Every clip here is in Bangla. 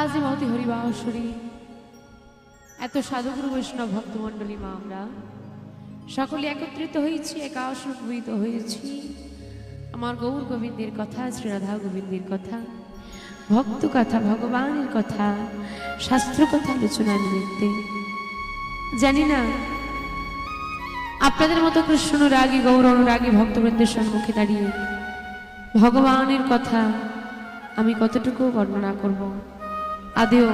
আজ মতি হরিবাসরী। এত সাধুগুরু বৈষ্ণব ভক্তমণ্ডলী মা আমরা, সকলে একত্রিত হয়েছি একাশীত হয়েছি। আমার গৌর গোবিন্দের কথা, শ্রীরাধা গোবিন্দের কথা, ভক্ত কথা, ভগবানের কথা, শাস্ত্র কথা আলোচনা নিমিত্তে। জানি না, আপনাদের মতো কৃষ্ণ রাগী গৌর অনুরাগী ভক্তবৃন্দের সম্মুখে দাঁড়িয়ে ভগবানের কথা আমি কতটুকু বর্ণনা করব? আদেও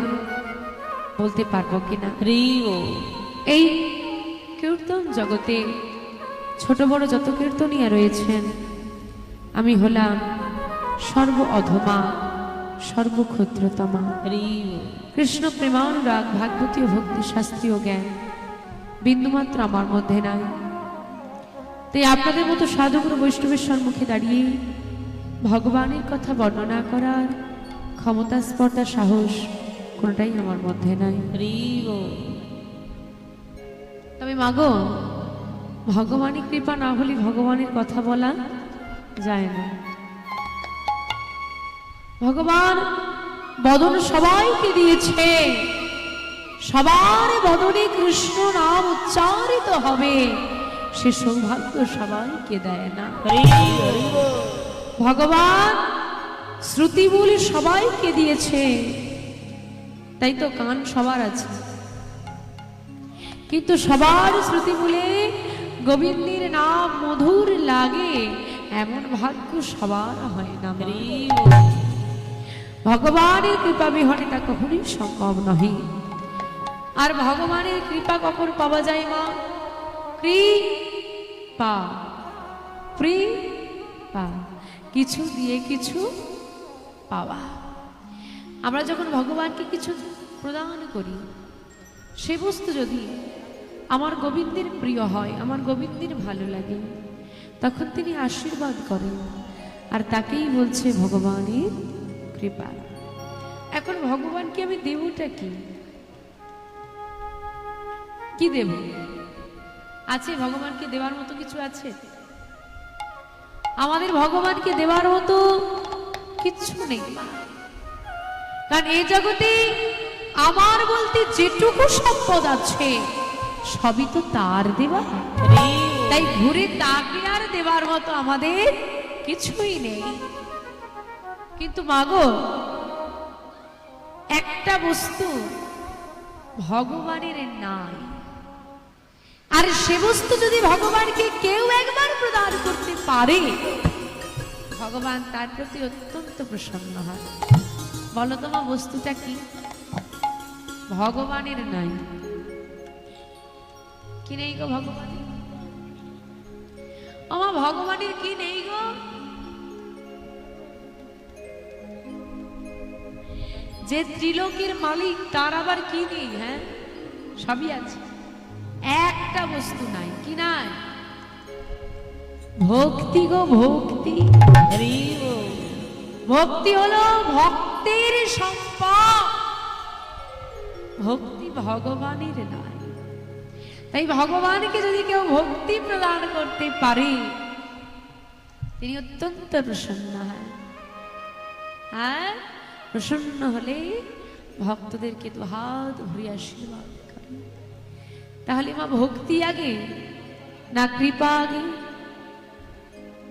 বলতে পারব কিনা? এই কীর্তন জগতে ছোট বড় যত কীর্তনিয়া রয়েছেন আমি হলাম সর্ব অধমা সর্বক্ষত্রতমা কৃষ্ণ প্রেমানুরাগ ভাগবতী ও ভক্তি শাস্ত্রীয় জ্ঞান বিন্দুমাত্র আমার মধ্যে নাই। তাই আপনাদের মতো সাধুগুরু বৈষ্ণবের সম্মুখে দাঁড়িয়ে ভগবানের কথা বর্ণনা করার ক্ষমতা স্পর্ধা সাহস কোনটাই আমার মধ্যে নাই। তবে মাগো ভগবানের কৃপা না হলে ভগবানের কথা বলা যায় না। ভগবান বদন সবাইকে দিয়েছে। সবার বদনে কৃষ্ণ নাম উচ্চারিত হবে। সে সৌভাগ্য সবাইকে দেয় না। ভগবান শ্রুতি বলে সবাইকে দিয়েছে। তাই তো কান সবার আছে। কিন্তু সবার শ্রুতি বলে গোবিন্দের নাম মধুর লাগে, এমন ভাগ্য সবার হয় না ভগবানের কৃপা বিহনে তা কখনোই সম্ভব নহে। আর ভগবানের কৃপা কখন পাওয়া যায় মা? কৃপা। কৃপা। কিছু দিয়ে কিছু পাওয়া। আমরা যখন ভগবানকে কিছু প্রদান করি, সে বস্তু যদি আমার গোবিন্দের প্রিয় হয়, আমার গোবিন্দের ভালো লাগে, তখন তিনি আশীর্বাদ করেন আর তাকেই বলছে ভগবানের কৃপা। এখন ভগবানকে আমি দেবটা কি? কি দেব? আছে ভগবানকে দেওয়ার মতো কিছু আছে? আমাদের ভগবানকে দেওয়ার মতো কিচ্ছু নেই। কারণ এই জগতে আমার বলতে যেটুকু সম্পদ আছে, সবই তো তার দেওয়া। তাই ঘুরে তাকে আর দেওয়ার মতো আমাদের কিছুই নেই। কিন্তু মাগো, একটা বস্তু ভগবানের নাই। আর সে বস্তু যদি ভগবানকে কেউ একবার প্রদান করতে পারে ভগবান, তার প্রতি অত্যন্ত প্রসন্ন হয়। বলো তোমা বস্তুটা কি? ভগবানের নাই কি নেই গো ভগবানের? আমার ভগবানের কি নেই গো? যে ত্রিলোকের মালিক, তার আবার কি নেই হ্যাঁ? সবই আছে। একটা বস্তু নাই। কি নাই? ভক্তি গো ভক্তি। ভক্তি হলো ভক্তের সম্পদ। ভক্তি ভগবানের নয়। তাই ভগবানকে যদি কেউ ভক্তি প্রদান করতে পারে, তিনি অত্যন্ত প্রসন্ন হয় হ্যাঁ প্রসন্ন হলে ভক্তদেরকে দু হাত ভরে আশীর্বাদ করে তাহলে মা ভক্তি আগে, না কৃপা আগে?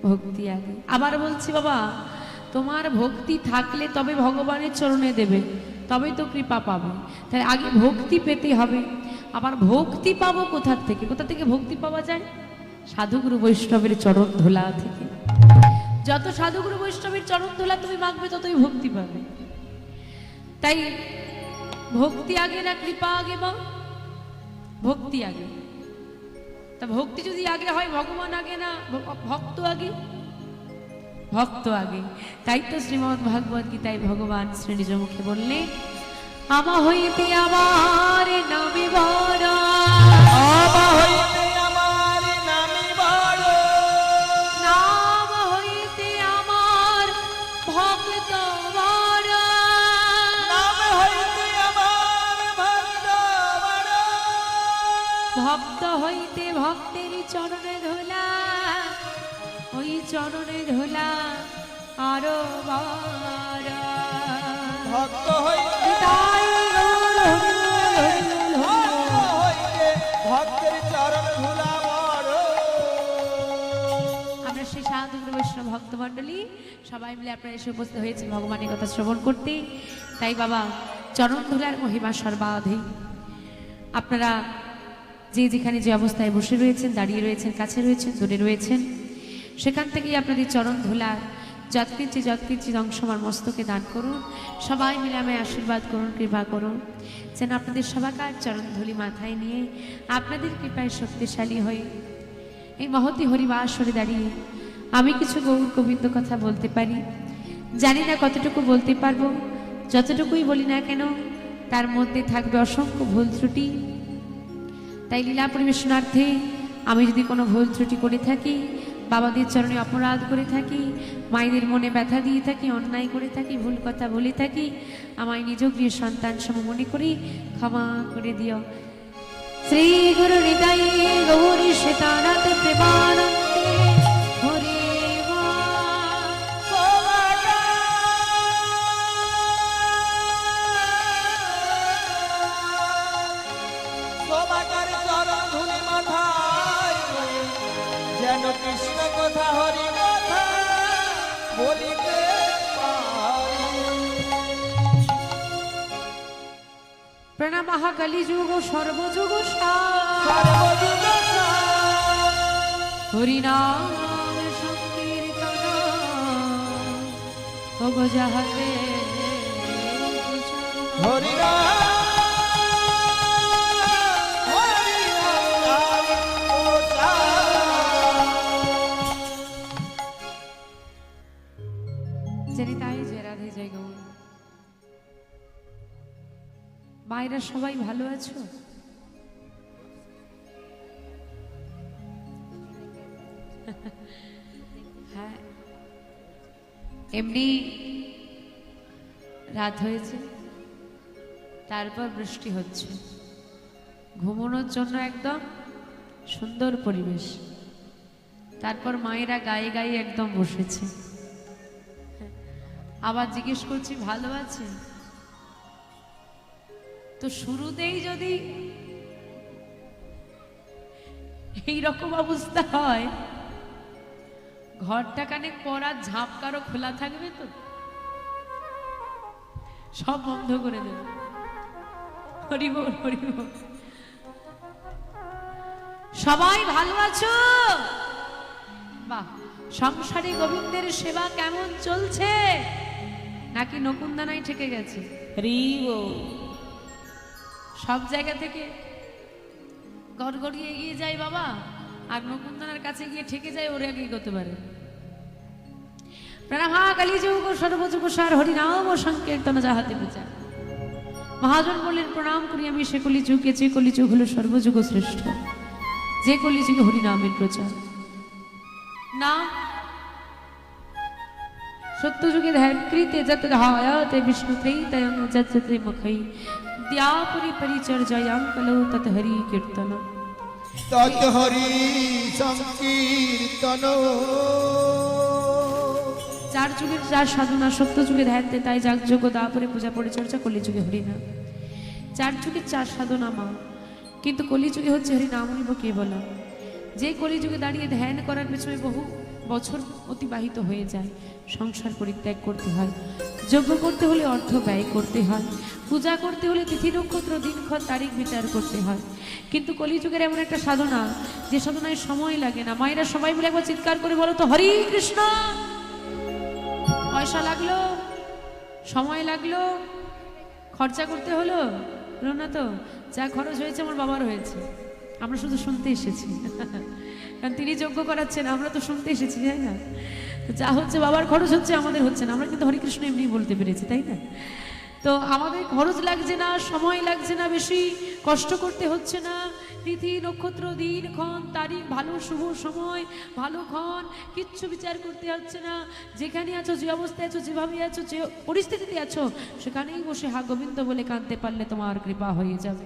ভক্তি আগে। আবার বলছি, বাবা, তোমার ভক্তি থাকলে তবে ভগবানের চরণে দেবে, তবে তো কৃপা পাবে। তাই আগে ভক্তি পেতে হবে। আবার ভক্তি পাবো কোথা থেকে? কোথা থেকে ভক্তি পাওয়া যায়? সাধুগুরু বৈষ্ণবের চরণ ধোলা থেকে। যত সাধুগুরু বৈষ্ণবের চরণ ধোলা তুমি মাগবে ততই ভক্তি পাবে। তাই ভক্তি আগে না কৃপা আগে, মা? ভক্তি আগে। তা ভক্তি যদি আগে হয়, ভগবান আগে না? ভক্ত আগে? ভক্ত আগে। তাই তো শ্রীমদ ভাগবত গীতায় ভগবান শ্রী নিজ মুখে বললে আমা হইতে আমার নামে বড় ভক্তের চরণে ধোলা ওই চরণে ধোলা আরও ভক্ত ভক্তের চরণ আমরা সেই সাধুগুরু বৈষ্ণব ভক্তমণ্ডলী সবাই মিলে আপনারা এসে উপস্থিত হয়েছে ভগবানের কথা শ্রবণ করতে। তাই বাবা চরণ ধুলার মহিমা সর্বাধিক। আপনারা যে যেখানে যে অবস্থায় বসে রয়েছেন, দাঁড়িয়ে রয়েছেন, কাছে রয়েছেন দূরে রয়েছেন, সেখান থেকেই আপনাদের চরণ ধুলার যৎকিঞ্চি যৎকিঞ্চি অংশ আমার মস্তকে দান করুন। সবাই মিলে আমায় আশীর্বাদ করুন, কৃপা করুন। যেন আপনাদের সবাকার চরণ ধুলি মাথায় নিয়ে আপনাদের কৃপায় শক্তিশালী হয়ে এই মহতি হরিবাসরে দাঁড়িয়ে আমি কিছু গৌর গোবিন্দ কথা বলতে পারি। জানি না কতটুকু বলতে পারব, যতটুকুই বলি না কেন, তার মধ্যে থাকবে অসংখ্য ভুল ত্রুটি। তাই লীলা পরিবেশনার্থে আমি যদি কোনো ভুল ত্রুটি করে থাকি, বাবাদের চরণে অপরাধ করে থাকি, মায়েদের মনে ব্যথা দিয়ে থাকি, অন্যায় করে থাকি, ভুল কথা বলে থাকি, আমায় নিজ গৃহ সন্তান সম মনে করি ক্ষমা করে দিও। শ্রী গুরু হৃদয় গৌরী শ্বেতানাথ প্রেমানন্দে যেন কৃষ্ণ কথা হরি কথা বলিতে প্রণাম মহাকালী যুগ সর্বযুগ সর্বযুগ হরিনাম সংকীর্তন। ভোগ যাহাতে হরি জানি তাই যে রাধে জয় গৌর। মায়েরা সবাই ভালো আছো? হ্যাঁ এমনি রাত হয়েছে, তারপর বৃষ্টি হচ্ছে। ঘুমানোর জন্য একদম সুন্দর পরিবেশ। তারপর মায়েরা গায়ে গায়ে একদম বসেছে। আবার জিজ্ঞেস করছি, ভালো আছে তো শুরুতেই যদি এই রকম অবস্থা হয়, ঘরটা কানেক পর আর ঝাঁপকারও খোলা থাকবে তো? সব বন্ধ করে দেবে। হরিব হরিব সবাই ভালো আছো? বাহ, সংসারে গোবিন্দের সেবা কেমন চলছে? নাকি নকুন্দানাই ঠেকে গেছে? সব জায়গা থেকে গড়গড়িয়ে এগিয়ে যায় বাবা আর নকুন্দানার কাছে গিয়ে ঠেকে যায় ওরে আগে করতে পারে। প্রণামা কালী যুগ সর্বযুগ সার হরিনাম ও সংকীর্তন যাহাতে প্রচার মহাজন বললেন প্রণাম করি আমি সে কলি যুগে যে কলি যুগ হলো সর্বযুগ শ্রেষ্ঠ যে কলি যুগে হরিনামের প্রচার। না সত্য যুগে ধ্যান কৃতে যত ধায়াতে বিষ্ণু ত্রৈতয়ং যত ত্রিমুখৈ দ্যাপুরি পরিচর্যায়াং কলৌ তত হরি কীর্তন তৎ হরি সংকীর্তন চার যুগের চার সাধনা সত্য যুগে ধ্যানতে তাই যাগযোগ্য দাপরে পূজা পরিচর্যা কলি যুগে হরিনাম চার যুগের চার সাধনা মা কিন্তু কলিযুগে হচ্ছে হরিনাম নিব কে বলা যে কলিযুগে দাঁড়িয়ে ধ্যান করার পেছনে বহু বছর অতিবাহিত হয়ে যায় সংসার পরিত্যাগ করতে হয়। যজ্ঞ করতে হলে অর্থ ব্যয় করতে হয়। পূজা করতে হলে তিথি নক্ষত্র, দিনক্ষণ তারিখ বিচার করতে হয়। কিন্তু কলিযুগের এমন একটা সাধনা, যে সাধনায় সময় লাগে না। মায়েরা সবাই মিলে একবার চিৎকার করে বলো তো, হরি কৃষ্ণ! পয়সা লাগল, সময় লাগল, খরচা করতে হলো। হলো না তো, যা খরচ হয়েছে আমার বাবার হয়েছে। আমরা শুধু শুনতে এসেছি। কারণ তিনি যোগ্য করাচ্ছেন, আমরা তো শুনতে এসেছি, তাই না? যা হচ্ছে বাবার খরচ হচ্ছে, আমাদের হচ্ছে না। আমরা কিন্তু হরিকৃষ্ণ এমনি বলতে পেরেছি, তাই না? তো আমাদের খরচ লাগছে না, সময় লাগছে না বেশি, কষ্ট করতে হচ্ছে না। তিথি, নক্ষত্র, দিন, ক্ষণ, তারিখ, ভালো, শুভ সময়, ভালো ক্ষণ, কিচ্ছু বিচার করতে হচ্ছে না। যেখানে আছো, যে অবস্থায় আছো, যেভাবে আছো, যে পরিস্থিতিতে আছো, সেখানেই বসে হা গোবিন্দ বলে কাঁদতে পারলে তোমার কৃপা হয়ে যাবে।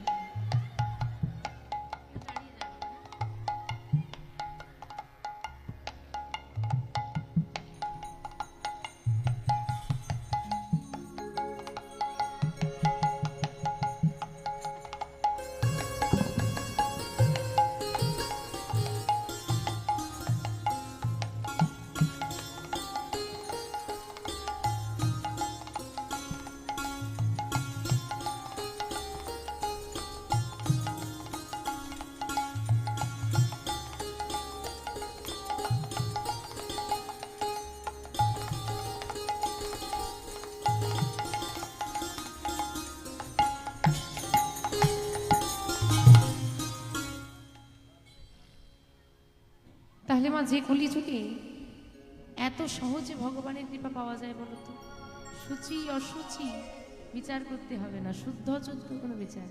যে কলিযুগে এত সহজে ভগবানের কৃপা পাওয়া যায় বলো তো? সূচি, অসুচি, বিচার করতে হবে না। শুদ্ধ অশুদ্ধ কোনো বিচার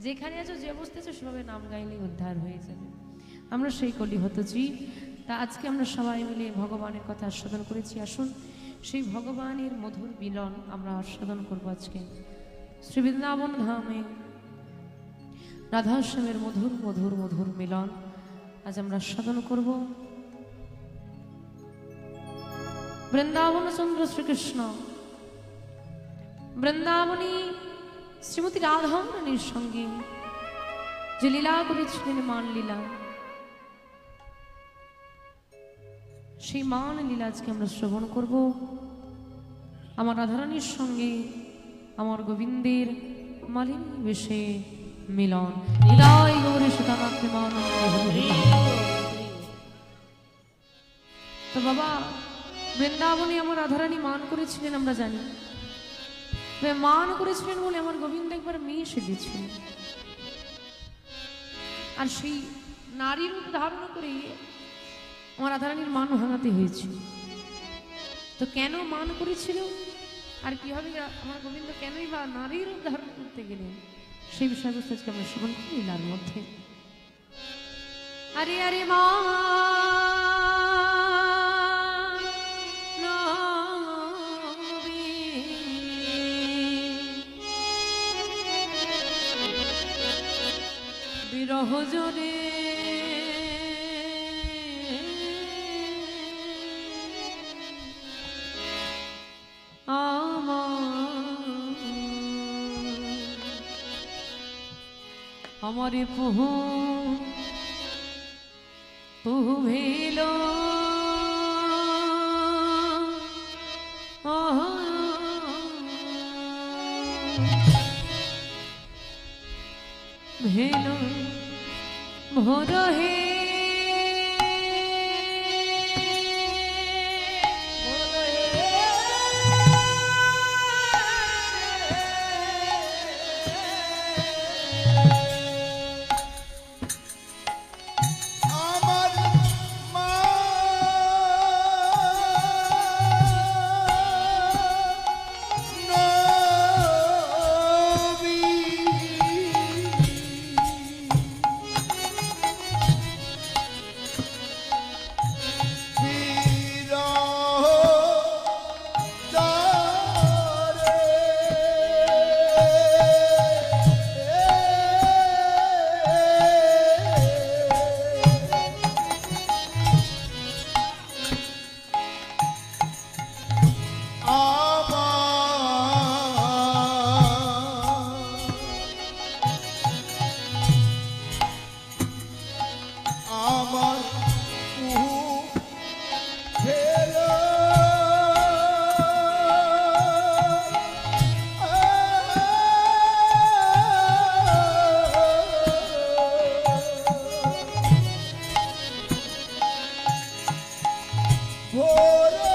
যেখানে আছো, যে অবস্থা আছো, সেভাবে নাম গাইলে উদ্ধার হয়ে যাবে। আমরা সেই কলি হতেছি তা আজকে আমরা সবাই মিলে ভগবানের কথা আস্বাদন করেছি। আসুন, সেই ভগবানের মধুর মিলন আমরা আস্বাদন করব আজকে। শ্রী বৃন্দাবন ধামে রাধাশ্যামের মধুর মধুর মধুর মিলন। আজ আমরা সাধন করব। বৃন্দাবন চন্দ্র শ্রীকৃষ্ণ, বৃন্দাবনী শ্রীমতী রাধারণীর সঙ্গে যে লীলা করেছিলেন মান লীলা সেই মান লীলা আজকে আমরা শ্রবণ করব। আমার রাধারানীর সঙ্গে আমার গোবিন্দের মালিনী বেশে মিলন। তো বাবা, বৃন্দাবনে আমার রাধারানী মান করেছিলেন আমরা জানি। মান করেছিলেন বলে আমার গোবিন্দ একবার মেয়ে সেজেছিল। আর সেই নারী রূপ ধারণ করে আমার রাধারানীর মান ভাঙাতে হয়েছিল তো কেন মান করেছিল? আর কীভাবে আমার গোবিন্দ কেনই বা নারী রূপ ধারণ করতে গেলেন? সেই বিষয়বস্তু আজকে আমরা শ্রবণ করি লীলার মধ্যে। আরে আরে মা। বিরহ আমারে পুহু পুহু Oh, no!